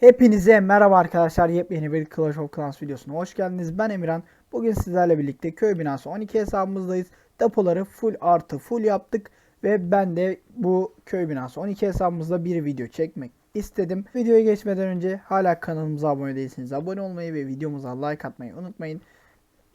Hepinize merhaba arkadaşlar. Yepyeni bir Clash of Clans videosuna hoş geldiniz. Ben Emirhan. Bugün sizlerle birlikte köy binası 12 hesabımızdayız. Depoları full artı full yaptık. Ve ben de bu köy binası 12 hesabımızda bir video çekmek istedim. Videoya geçmeden önce hala kanalımıza abone değilseniz abone olmayı ve videomuza like atmayı unutmayın.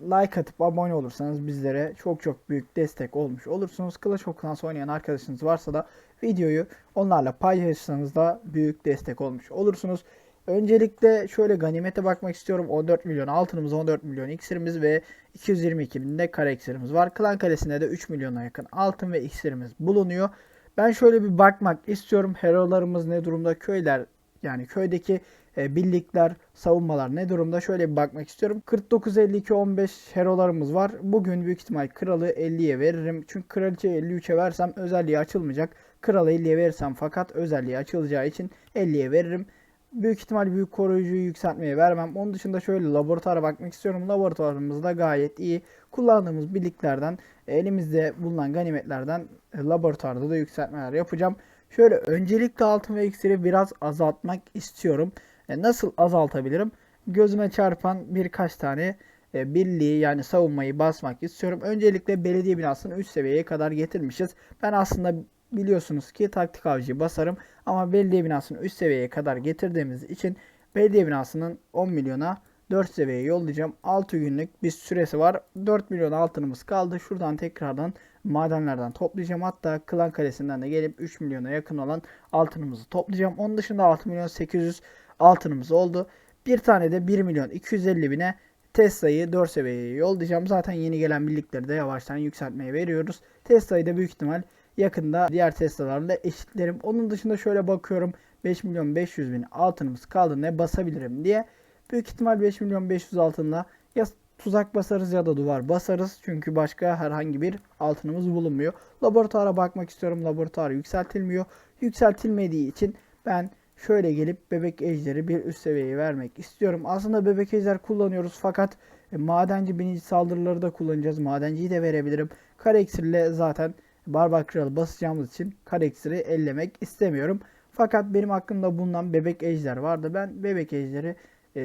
Like atıp abone olursanız bizlere çok çok büyük destek olmuş olursunuz. Clash of Clans oynayan arkadaşınız varsa da videoyu onlarla paylaşırsanız da büyük destek olmuş olursunuz. Öncelikle şöyle ganimete bakmak istiyorum. 14 milyon altınımız, 14 milyon iksirimiz ve 222 bin de kara iksirimiz var. Klan kalesinde de 3 milyona yakın altın ve iksirimiz bulunuyor. Ben şöyle bir bakmak istiyorum. Herolarımız ne durumda? Köyler yani köydeki e, birlikler, savunmalar ne durumda? Şöyle bir bakmak istiyorum. 49 52 15 herolarımız var. Bugün büyük ihtimal kralı 50'ye veririm. Çünkü kraliçeyi 53'e versem özelliği açılmayacak. Kralı 50'ye verirsem fakat özelliği açılacağı için 50'ye veririm. Büyük ihtimal büyük koruyucuyu yükseltmeye vermem. Onun dışında şöyle laboratuvara bakmak istiyorum. Laboratuvarımız da gayet iyi. Kullandığımız birliklerden, elimizde bulunan ganimetlerden e, laboratuvarda da yükseltmeler yapacağım. Şöyle öncelikle altın ve iksiri biraz azaltmak istiyorum. E, nasıl azaltabilirim? Gözüme çarpan birkaç tane e, birliği yani savunmayı basmak istiyorum. Öncelikle belediye binasını üst seviyeye kadar getirmişiz. Ben aslında biliyorsunuz ki taktik avcıyı basarım ama belediye binasını üst seviyeye kadar getirdiğimiz için belediye binasının 10 milyona 4 seviyeye yollayacağım. 6 günlük bir süresi var. 4 milyon altınımız kaldı. Şuradan tekrardan madenlerden toplayacağım. Hatta Klan Kalesi'nden de gelip 3 milyona yakın olan altınımızı toplayacağım. Onun dışında 6 milyon 800 altınımız oldu. Bir tane de 1 milyon 250 bine Tesla'yı 4 seviyeye yollayacağım. Zaten yeni gelen birlikleri de yavaştan yükseltmeye veriyoruz. Tesla'yı da büyük ihtimal yakında diğer Tesla'larla eşitlerim. Onun dışında şöyle bakıyorum 5 milyon 500 bin altınımız kaldı ne basabilirim diye. Büyük ihtimal 5 milyon 500 altınla ya tuzak basarız ya da duvar basarız. Çünkü başka herhangi bir altınımız bulunmuyor. Laboratuvara bakmak istiyorum. Laboratuvar yükseltilmiyor. Yükseltilmediği için ben şöyle gelip bebek ejderi bir üst seviyeye vermek istiyorum. Aslında bebek ejder kullanıyoruz fakat e, madenci binici saldırıları da kullanacağız. Madenciyi de verebilirim. Kare iksirle zaten Barbar Kralı basacağımız için kare iksiri ellemek istemiyorum. Fakat benim aklımda bulunan bebek ejder vardı. Ben bebek ejderi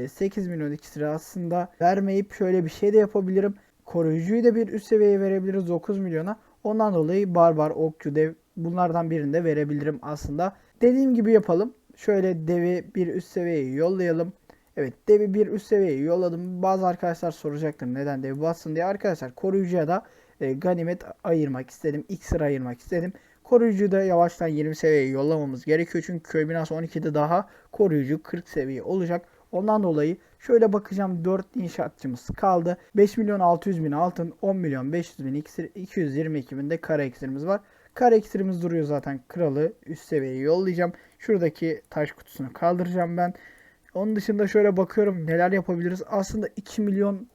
8 milyon iksiri aslında vermeyip şöyle bir şey de yapabilirim. Koruyucuyu da bir üst seviyeye verebiliriz 9 milyona. Ondan dolayı barbar, okçu, dev bunlardan birini de verebilirim aslında. Dediğim gibi yapalım. Şöyle devi bir üst seviyeye yollayalım. Evet devi bir üst seviyeye yolladım. Bazı arkadaşlar soracaktır neden devi bassın diye. Arkadaşlar koruyucuya da e, ganimet ayırmak istedim. İksir ayırmak istedim. Koruyucuyu da yavaştan 20 seviyeye yollamamız gerekiyor. Çünkü köy binası 12'de daha koruyucu 40 seviye olacak. Ondan dolayı şöyle bakacağım 4 inşaatçımız kaldı. 5 milyon 600 bin altın, 10 milyon 500 bin iksir, 222 bin de kara iksirimiz var. Kara iksirimiz duruyor zaten. Kralı üst seviyeye yollayacağım. Şuradaki taş kutusunu kaldıracağım ben. Onun dışında şöyle bakıyorum neler yapabiliriz. Aslında 2 milyon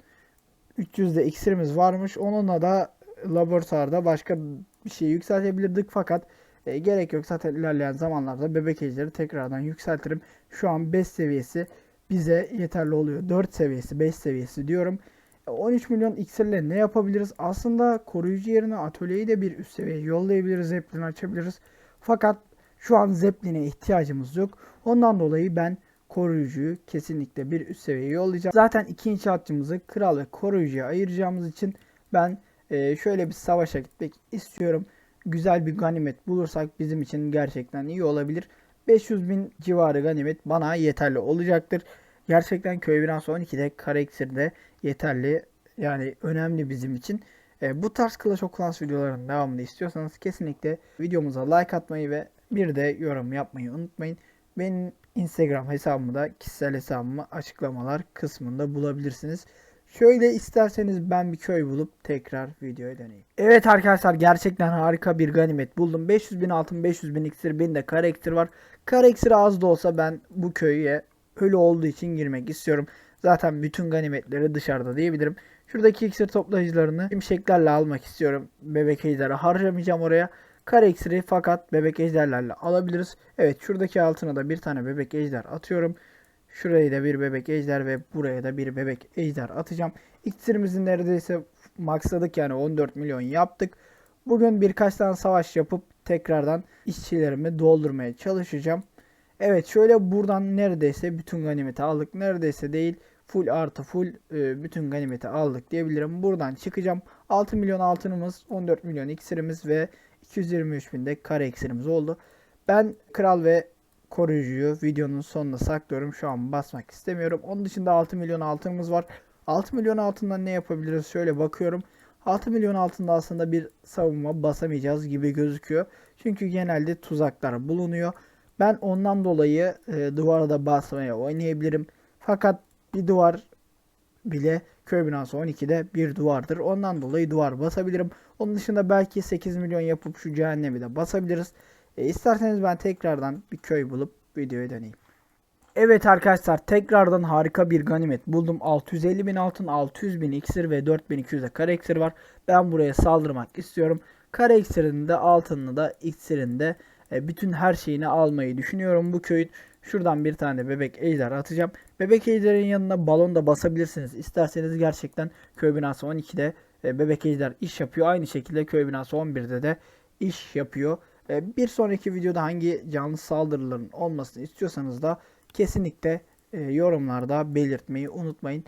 300'de iksirimiz varmış. Onunla da laboratuvarda başka bir şey yükseltebilirdik fakat e, gerek yok. Zaten ilerleyen zamanlarda bebek ejderi tekrardan yükseltirim. Şu an 5 seviyesi bize yeterli oluyor. 4 seviyesi, 5 seviyesi diyorum. E, 13 milyon iksirle ne yapabiliriz? Aslında koruyucu yerine atölyeyi de bir üst seviyeye yollayabiliriz. Zeppelin açabiliriz. Fakat şu an Zeppelin'e ihtiyacımız yok. Ondan dolayı ben koruyucuyu kesinlikle bir üst seviyeye yollayacağım. Zaten iki inşaatçımızı kral ve koruyucuya ayıracağımız için ben e, şöyle bir savaşa gitmek istiyorum. Güzel bir ganimet bulursak bizim için gerçekten iyi olabilir. 500 bin civarı ganimet bana yeterli olacaktır. Gerçekten köy binası 12'de kare iksirde yeterli. Yani önemli bizim için. E, bu tarz Clash of Clans videolarının devamını istiyorsanız kesinlikle videomuza like atmayı ve bir de yorum yapmayı unutmayın. Benim Instagram hesabımı da kişisel hesabımı açıklamalar kısmında bulabilirsiniz. Şöyle isterseniz ben bir köy bulup tekrar videoya döneyim. Evet arkadaşlar gerçekten harika bir ganimet buldum. 500 bin altın 500 bin iksir benim de kara iksir var. Kara az da olsa ben bu köye ölü olduğu için girmek istiyorum. Zaten bütün ganimetleri dışarıda diyebilirim. Şuradaki iksir toplayıcılarını şimşeklerle almak istiyorum. Bebek ejderi harcamayacağım oraya. Kare iksiri fakat bebek ejderlerle alabiliriz. Evet şuradaki altına da bir tane bebek ejder atıyorum. Şuraya da bir bebek ejder ve buraya da bir bebek ejder atacağım. İksirimizi neredeyse maksadık yani 14 milyon yaptık. Bugün birkaç tane savaş yapıp tekrardan işçilerimi doldurmaya çalışacağım. Evet şöyle buradan neredeyse bütün ganimeti aldık. Neredeyse değil full artı full e, bütün ganimeti aldık diyebilirim. Buradan çıkacağım. 6 milyon altınımız, 14 milyon iksirimiz ve 223 bin de kare iksirimiz oldu. Ben kral ve koruyucuyu videonun sonuna saklıyorum. Şu an basmak istemiyorum. Onun dışında 6 milyon altınımız var. 6 milyon altından ne yapabiliriz? Şöyle bakıyorum. 6 milyon altında aslında bir savunma basamayacağız gibi gözüküyor. Çünkü genelde tuzaklar bulunuyor. Ben ondan dolayı e, duvara da basmaya oynayabilirim. Fakat bir duvar bile köy binası 12'de bir duvardır. Ondan dolayı duvar basabilirim. Onun dışında belki 8 milyon yapıp şu cehennemi de basabiliriz. E, isterseniz ben tekrardan bir köy bulup videoya döneyim. Evet arkadaşlar tekrardan harika bir ganimet buldum. 650 bin altın, 600 bin iksir ve 4200 de kare iksir var. Ben buraya saldırmak istiyorum. Kare iksirini de altınını da iksirini de e, bütün her şeyini almayı düşünüyorum bu köyün. Şuradan bir tane bebek ejder atacağım. Bebek ejderin yanına balon da basabilirsiniz. İsterseniz gerçekten köy binası 12'de e, bebek ejder iş yapıyor. Aynı şekilde köy binası 11'de de iş yapıyor. E, bir sonraki videoda hangi canlı saldırıların olmasını istiyorsanız da kesinlikle e, yorumlarda belirtmeyi unutmayın.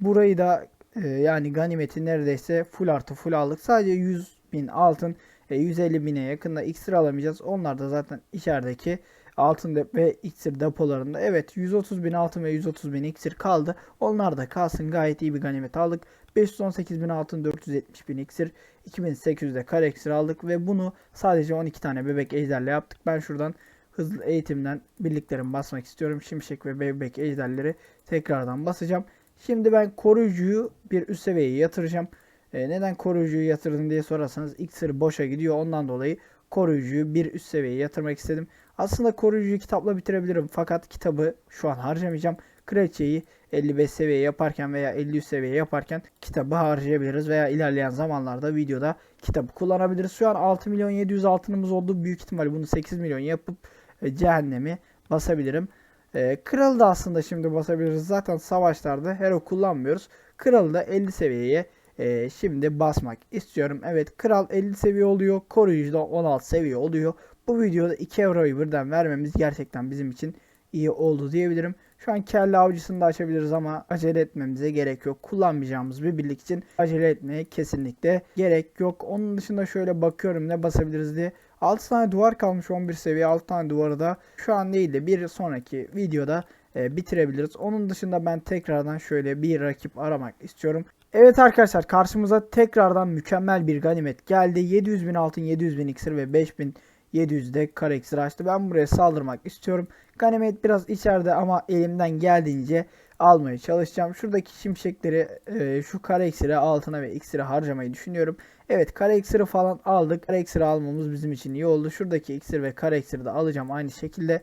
Burayı da yani ganimeti neredeyse full artı full aldık. Sadece 100 bin altın e, 150 bine yakında iksir alamayacağız. Onlar da zaten içerideki altın ve iksir depolarında. Evet 130 bin altın ve 130 bin iksir kaldı. Onlar da kalsın gayet iyi bir ganimet aldık. 518 bin altın 470 bin iksir 2800 de kare iksir aldık ve bunu sadece 12 tane bebek ejderle yaptık. Ben şuradan hızlı eğitimden birliklerimi basmak istiyorum. Şimşek ve bebek ejderleri tekrardan basacağım. Şimdi ben koruyucuyu bir üst seviyeye yatıracağım. E, neden koruyucuyu yatırdın diye sorarsanız iksir boşa gidiyor. Ondan dolayı koruyucuyu bir üst seviyeye yatırmak istedim. Aslında koruyucuyu kitapla bitirebilirim. Fakat kitabı şu an harcamayacağım. Kraliçeyi 55 seviye yaparken veya 53 seviye yaparken kitabı harcayabiliriz. Veya ilerleyen zamanlarda videoda kitabı kullanabiliriz. Şu an 6 milyon 700 altınımız oldu. Büyük ihtimal bunu 8 milyon yapıp e, cehennemi basabilirim. E, kralı da aslında şimdi basabiliriz. Zaten savaşlarda hero kullanmıyoruz. Kralı da 50 seviyeye e, şimdi basmak istiyorum. Evet kral 50 seviye oluyor. Koruyucu da 16 seviye oluyor. Bu videoda 2 euroyu birden vermemiz gerçekten bizim için iyi oldu diyebilirim. Şu an kelle avcısını da açabiliriz ama acele etmemize gerek yok. Kullanmayacağımız bir birlik için acele etmeye kesinlikle gerek yok. Onun dışında şöyle bakıyorum ne basabiliriz diye. 6 tane duvar kalmış 11 seviye 6 tane duvarı da şu an değil de bir sonraki videoda e, bitirebiliriz. Onun dışında ben tekrardan şöyle bir rakip aramak istiyorum. Evet arkadaşlar karşımıza tekrardan mükemmel bir ganimet geldi. 700 bin altın, 700 bin iksir ve 5000 700'de kare iksir açtı. Ben buraya saldırmak istiyorum. Ganimet biraz içeride ama elimden geldiğince almaya çalışacağım. Şuradaki şimşekleri e, şu kare iksiri altına ve iksiri harcamayı düşünüyorum. Evet kare iksiri falan aldık. Kare iksiri almamız bizim için iyi oldu. Şuradaki iksir ve kare iksiri de alacağım aynı şekilde.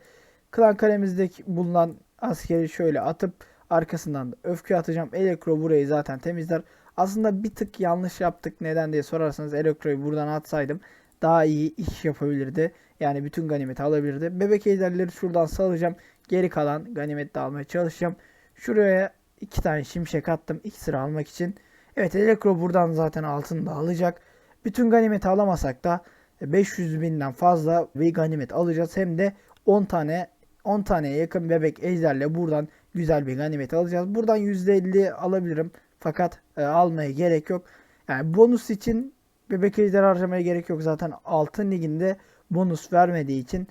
Klan kalemizdeki bulunan askeri şöyle atıp arkasından da öfke atacağım. Elektro burayı zaten temizler. Aslında bir tık yanlış yaptık. Neden diye sorarsanız elektroyu buradan atsaydım daha iyi iş yapabilirdi. Yani bütün ganimeti alabilirdi. Bebek ejderleri şuradan salacağım. Geri kalan ganimeti de almaya çalışacağım. Şuraya iki tane şimşek attım. İki sıra almak için. Evet elektro buradan zaten altını da alacak. Bütün ganimeti alamasak da 500 binden fazla bir ganimet alacağız. Hem de 10 tane 10 taneye yakın bebek ejderle buradan güzel bir ganimet alacağız. Buradan %50 alabilirim. Fakat e, almaya gerek yok. Yani bonus için bebek ejder harcamaya gerek yok. Zaten altın liginde bonus vermediği için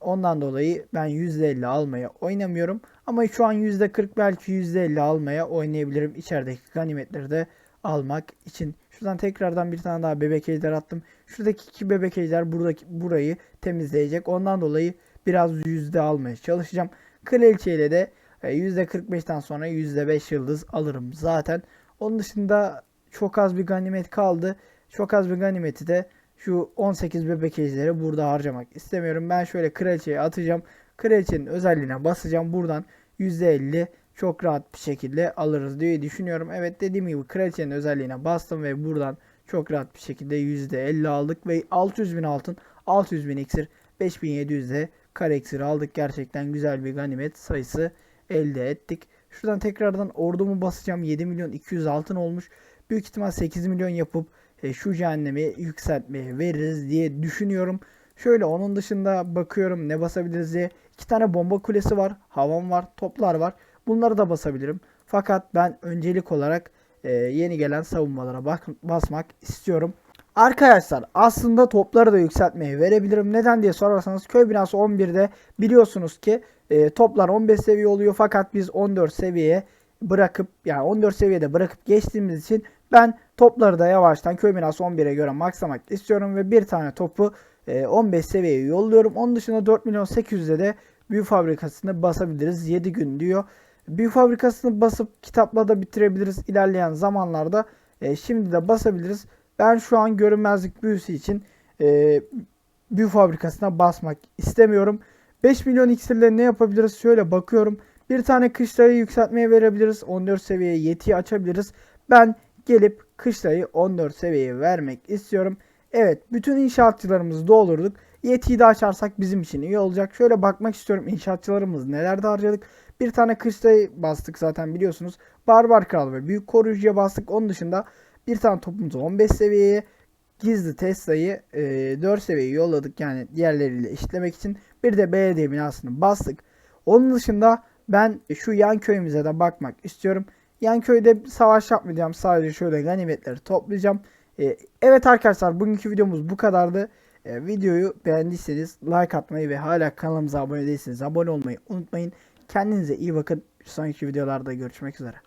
ondan dolayı ben %50 almaya oynamıyorum. Ama şu an %40 belki %50 almaya oynayabilirim. İçerideki ganimetleri de almak için. Şuradan tekrardan bir tane daha bebek ejder attım. Şuradaki iki bebek ejder buradaki burayı temizleyecek. Ondan dolayı biraz yüzde almaya çalışacağım. Kraliçe ile de %45'ten sonra %5 yıldız alırım zaten. Onun dışında çok az bir ganimet kaldı. Çok az bir ganimeti de şu 18 bebek ejderi burada harcamak istemiyorum. Ben şöyle kraliçeye atacağım. Kraliçenin özelliğine basacağım. Buradan %50 çok rahat bir şekilde alırız diye düşünüyorum. Evet dediğim gibi kraliçenin özelliğine bastım ve buradan çok rahat bir şekilde %50 aldık ve 600 bin altın 600 bin iksir 5700 de kare iksir aldık. Gerçekten güzel bir ganimet sayısı elde ettik. Şuradan tekrardan ordumu basacağım. 7 milyon 200 altın olmuş. Büyük ihtimal 8 milyon yapıp e, şu cehennemi yükseltmeye veririz diye düşünüyorum. Şöyle onun dışında bakıyorum ne basabiliriz diye. İki tane bomba kulesi var. Havam var. Toplar var. Bunları da basabilirim. Fakat ben öncelik olarak e, yeni gelen savunmalara bak basmak istiyorum. Arkadaşlar aslında topları da yükseltmeyi verebilirim. Neden diye sorarsanız köy binası 11'de biliyorsunuz ki e, toplar 15 seviye oluyor fakat biz 14 seviyeye bırakıp yani 14 seviyede bırakıp geçtiğimiz için ben topları da yavaştan köy binası 11'e göre maksamak istiyorum ve bir tane topu e, 15 seviyeye yolluyorum. Onun dışında 4 milyon 800'de de büyü fabrikasını basabiliriz 7 gün diyor. Büyü fabrikasını basıp kitapla da bitirebiliriz ilerleyen zamanlarda. E, şimdi de basabiliriz. Ben şu an görünmezlik büyüsü için e, büyü fabrikasına basmak istemiyorum. 5 milyon iksirle ne yapabiliriz? Şöyle bakıyorum. Bir tane kışlayı yükseltmeye verebiliriz. 14 seviyeye yetiyi açabiliriz. Ben gelip kışlayı 14 seviyeye vermek istiyorum. Evet bütün inşaatçılarımızı doldurduk. Yetiyi de açarsak bizim için iyi olacak. Şöyle bakmak istiyorum inşaatçılarımız nelerde harcadık. Bir tane kışlayı bastık zaten biliyorsunuz. Barbar Kral ve Büyük Koruyucu'ya bastık. Onun dışında bir tane topumuzu 15 seviyeye gizli Tesla'yı e, 4 seviyeye yolladık. Yani diğerleriyle eşitlemek için. Bir de belediye binasını bastık. Onun dışında ben şu yan köyümüze de bakmak istiyorum. Yan köyde savaş yapmayacağım. Sadece şöyle ganimetleri toplayacağım. E, evet arkadaşlar bugünkü videomuz bu kadardı. E, videoyu beğendiyseniz like atmayı ve hala kanalımıza abone değilseniz abone olmayı unutmayın. Kendinize iyi bakın. Sonraki videolarda görüşmek üzere.